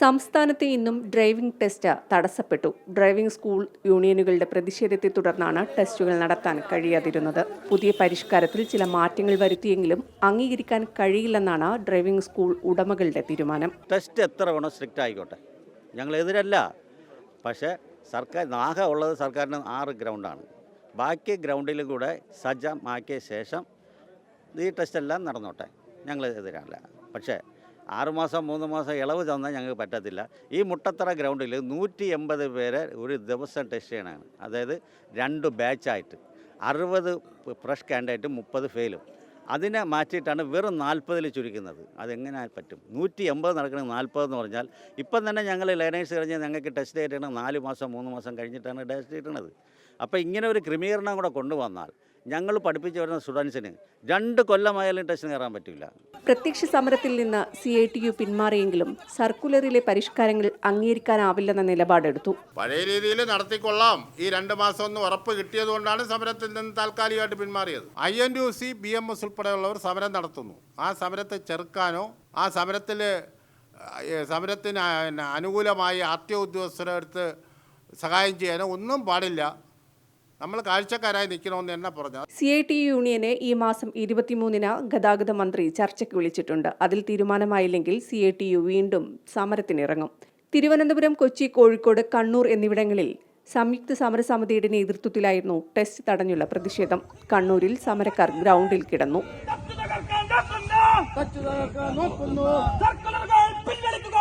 സംസ്ഥാനത്ത് ഇന്നും driving test തടസ്സപ്പെട്ടു. ഡ്രൈവിംഗ് സ്കൂൾ യൂണിയനുകളുടെ പ്രതിഷേധത്തെ തുടർന്നാണ് ടെസ്റ്റുകൾ നടത്താൻ കഴിയാതിരുന്നത്. പുതിയ പരിഷ്കാരത്തിൽ ചില മാറ്റങ്ങൾ വരുത്തിയെങ്കിലും അംഗീകരിക്കാൻ കഴിയില്ലെന്നാണ് ഡ്രൈവിംഗ് സ്കൂൾ ഉടമകളുടെ തീരുമാനം. ടെസ്റ്റ് എത്ര വേണോ സ്ട്രിക്റ്റ് ആയിക്കോട്ടെ. ഞങ്ങൾ എതിരല്ല. പക്ഷേ സർക്കാർ ആകെ ഉള്ളത് സർക്കാരിന് ആറ് ഗ്രൗണ്ടാണ് ബാക്കി ഗ്രൗണ്ടിലും കൂടെ സജ്ജമാക്കിയ ശേഷം ഈ ടെസ്റ്റ് എല്ലാം നടന്നോട്ടെ. ഞങ്ങൾ എതിരല്ല. പക്ഷേ ആറുമാസം മൂന്ന് മാസം ഇളവ് തന്നാൽ ഞങ്ങൾക്ക് പറ്റത്തില്ല. ഈ മുട്ടത്തറ ഗ്രൗണ്ടിൽ നൂറ്റി എൺപത് പേരെ ഒരു ദിവസം ടെസ്റ്റ് ചെയ്യണമാണ് അതായത് രണ്ട് ബാച്ചായിട്ട്. അറുപത് ഫ്രഷ് കാൻഡിഡേറ്റ് മുപ്പത് ഫെയിലും. അതിനെ മാറ്റിയിട്ടാണ് വെറും നാൽപ്പതിൽ ചുരുക്കുന്നത്. അതെങ്ങനെ പറ്റും? നൂറ്റി എൺപത് നടക്കണമെങ്കിൽ നാൽപ്പത് എന്ന് പറഞ്ഞാൽ ഇപ്പം തന്നെ ഞങ്ങൾ ലേണേഴ്സ് കഴിഞ്ഞാൽ ഞങ്ങൾക്ക് ടെസ്റ്റ് ചെയ്തിട്ടാണ് നാല് മാസം മൂന്ന് മാസം കഴിഞ്ഞിട്ടാണ് ടെസ്റ്റ് ചെയ്തിട്ടുള്ളത്. അപ്പോൾ ഇങ്ങനെ ഒരു ക്രമീകരണം കൂടെ കൊണ്ടുവന്നാൽ ഞങ്ങൾ പഠിപ്പിച്ചു വരുന്ന സ്റ്റുഡൻസിന് രണ്ട് കൊല്ലമായാലും ടെസ്റ്റ് കയറാൻ പറ്റില്ല. പ്രത്യക്ഷ സമരത്തിൽ നിന്ന് സി ഐ ടി യു പിന്മാറിയെങ്കിലും സർക്കുലറിലെ പരിഷ്കാരങ്ങൾ അംഗീകരിക്കാനാവില്ലെന്ന നിലപാടെടുത്തു. പഴയ രീതിയിൽ നടത്തിക്കൊള്ളാം. ഈ രണ്ട് മാസം ഒന്ന് ഉറപ്പ് കിട്ടിയതുകൊണ്ടാണ് സമരത്തിൽ നിന്ന് താൽക്കാലികമായിട്ട് പിന്മാറിയത്. I N U C B M S ഉൾപ്പെടെയുള്ളവർ സമരം നടത്തുന്നു. ആ സമരത്തെ ചെറുക്കാനോ ആ സമരത്തിൽ സമരത്തിന് അനുകൂലമായി ആർ ടി ഒ ഉദ്യോഗസ്ഥരെടുത്ത് സഹായം ചെയ്യാനോ ഒന്നും പാടില്ല. നമ്മൾ കാഴ്ചക്കാരായി നിൽക്കണമെന്ന് തന്നെ പറഞ്ഞത് സി ഐ ടി യൂണിയനെ ഈ മാസം ഇരുപത്തിമൂന്നിന് ഗതാഗത മന്ത്രി ചർച്ചയ്ക്ക് വിളിച്ചിട്ടുണ്ട്. അതിൽ തീരുമാനമായില്ലെങ്കിൽ സി ഐ ടി യു വീണ്ടും സമരത്തിനിറങ്ങും. തിരുവനന്തപുരം കൊച്ചി കോഴിക്കോട് കണ്ണൂർ എന്നിവിടങ്ങളിൽ സംയുക്ത സമരസമിതിയുടെ നേതൃത്വത്തിലായിരുന്നു ടെസ്റ്റ് തടഞ്ഞുള്ള പ്രതിഷേധം. കണ്ണൂരിൽ സമരക്കാർ ഗ്രൗണ്ടിൽ കിടന്നു. സർക്കുലറുകൾ പിൻവലിക്കുക.